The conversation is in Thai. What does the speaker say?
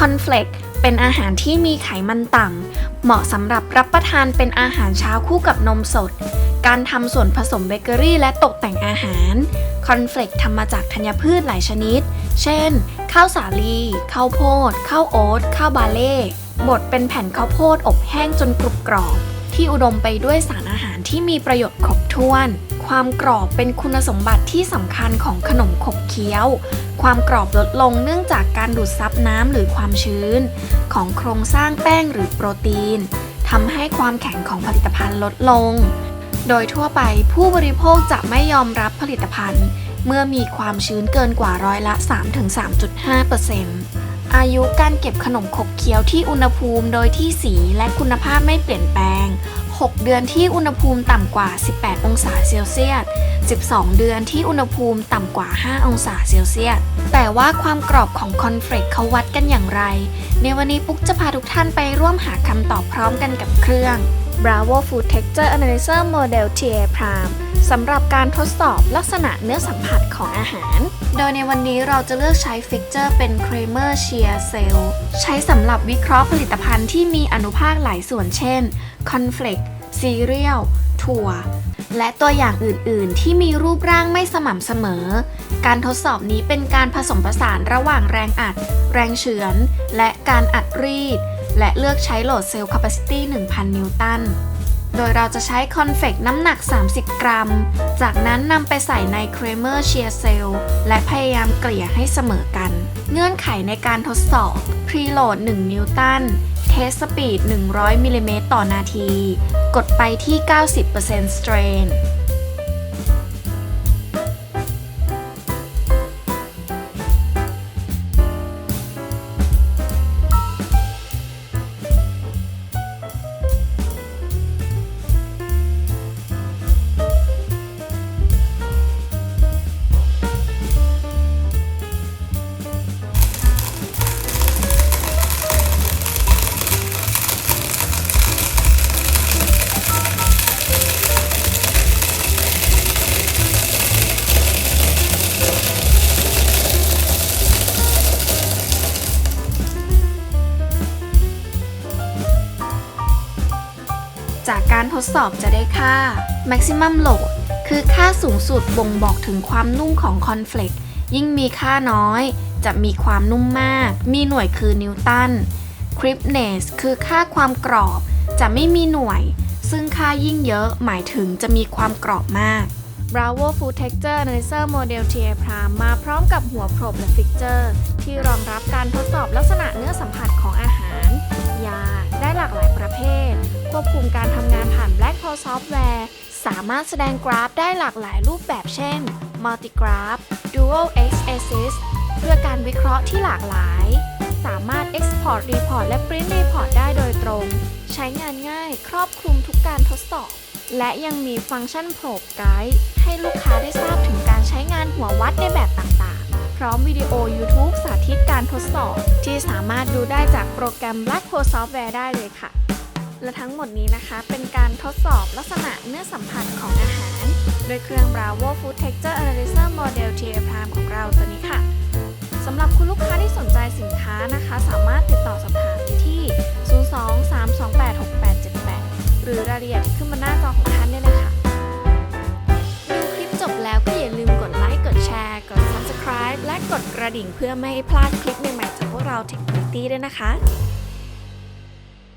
คอนเฟลกเป็นอาหารที่มีไขมันต่ำ เหมาะสำหรับรับประทานเป็นอาหารเช้าคู่กับนมสด การทำส่วนผสมเบเกอรี่และตกแต่งอาหาร คอนเฟลกทำมาจากธัญพืชหลายชนิด เช่น ข้าวสาลี ข้าวโพด ข้าวโอ๊ต ข้าวบาเล่ บดเป็นแผ่นข้าวโพดอบแห้งจนกรุบกรอบ ที่อุดมไปด้วยสารอาหารที่มีประโยชน์ครบถ้วน ความกรอบเป็นคุณสมบัติที่สำคัญของขนมขบเคี้ยว ความกรอบลดลงเนื่องจากการดูดซับน้ำหรือความชื้น ของโครงสร้างแป้งหรือโปรตีนทำให้ความแข็งของผลิตภัณฑ์ลดลง โดยทั่วไปผู้บริโภคจะไม่ยอมรับผลิตภัณฑ์ เมื่อมีความชื้นเกินกว่าร้อยละ 3-3.5%อายุการเก็บขนมขบเคี้ยวที่อุณหภูมิโดยที่สีและคุณภาพไม่เปลี่ยนแปลง 6 เดือนที่อุณหภูมิต่ำกว่า 18 องศาเซลเซียส 12 เดือนที่อุณหภูมิต่ำกว่า 5 องศาเซลเซียส แต่ว่าความกรอบของคอนเฟลกเขาวัดกันอย่างไร ในวันนี้ปุ๊กจะพาทุกท่านไปร่วมหาคำตอบพร้อมกันกับเครื่อง Bravo Food Texture Analyzer Model TA Prime สำหรับการทดสอบลักษณะเนื้อสัมผัสของอาหาร โดยในวันนี้เราจะเลือกใช้ฟิกเจอร์เป็น Kramer Shear Cell ใช้สำหรับวิเคราะห์ผลิตภัณฑ์ที่มีอนุภาคหลายส่วนเช่นคอนเฟลกซีเรียลถั่ว และตัวอย่างอื่น ๆ ที่มีรูปร่างไม่สม่ำเสมอ การทดสอบนี้เป็นการผสมผสานระหว่างแรงอัด แรงเฉือน และการอัดรีด และเลือกใช้โหลดเซลล์ capacity 1,000 นิวตัน โดยเราจะใช้คอนเฟกน้ำหนัก 30 กรัม จากนั้นนำไปใส่ใน Kramer Shear Cell และพยายามเกลี่ยให้เสมอกัน เงื่อนไขในการทดสอบ พรีโหลด 1 นิวตัน เทสสปีด 100 มิลลิเมตรต่อนาที กดไปที่ 90% strain จากการทดสอบจะได้ค่า maximum load คือค่าสูงสุดบ่งบอกถึงความนุ่มของคอนเฟลกยิ่งมีค่าน้อย จะมีความนุ่มมาก มีหน่วยคือนิวตัน crispness คือค่าความกรอบ จะไม่มีหน่วย ซึ่งค่ายิ่งเยอะหมายถึงจะมีความกรอบมาก Bravo Food Texture Analyzer Model TA Prime มาพร้อมกับหัวโปรบและฟิกเจอร์ ที่รองรับการทดสอบลักษณะเนื้อสัมผัสของามารถแสดงกราฟได้หลากหลายรูปแบบเช่น Multigraph Dual X Axis เพื่อการวิเคราะห์ที่หลากหลาย สามารถ Export Report และ Print Report ได้โดยตรง ใช้งานง่ายครอบคลุมทุกการทดสอบ และยังมีฟังก์ชัน Probe Guide ให้ลูกค้าได้ทราบถึงการใช้งานหัววัดในแบบต่างๆ พร้อมวิดีโอ YouTube สาธิตการทดสอบ ที่สามารถดูได้จากโปรแกรม Blackboard Software ได้เลยค่ะ และทั้งหมดนี้นะคะ เป็นการทดสอบลักษณะเนื้อสัมผัสของอาหาร โดยเครื่อง Bravo Food Texture Analyzer Model TA Prime ของเราตัวนี้ค่ะสำหรับคุณลูกค้าที่สนใจสินค้านะคะ สามารถติดต่อสอบถามได้ที่ 02-328-6878 หรือรายละเอียดขึ้นบนหน้าจอของท่านได้เลยค่ะดูคลิปจบแล้วก็อย่าลืมกดไลค์ กดแชร์ กด Subscribe และกดกระดิ่งเพื่อไม่ให้พลาดคลิปใหม่ๆจากพวกเรา Tech Pretty ด้วยนะคะ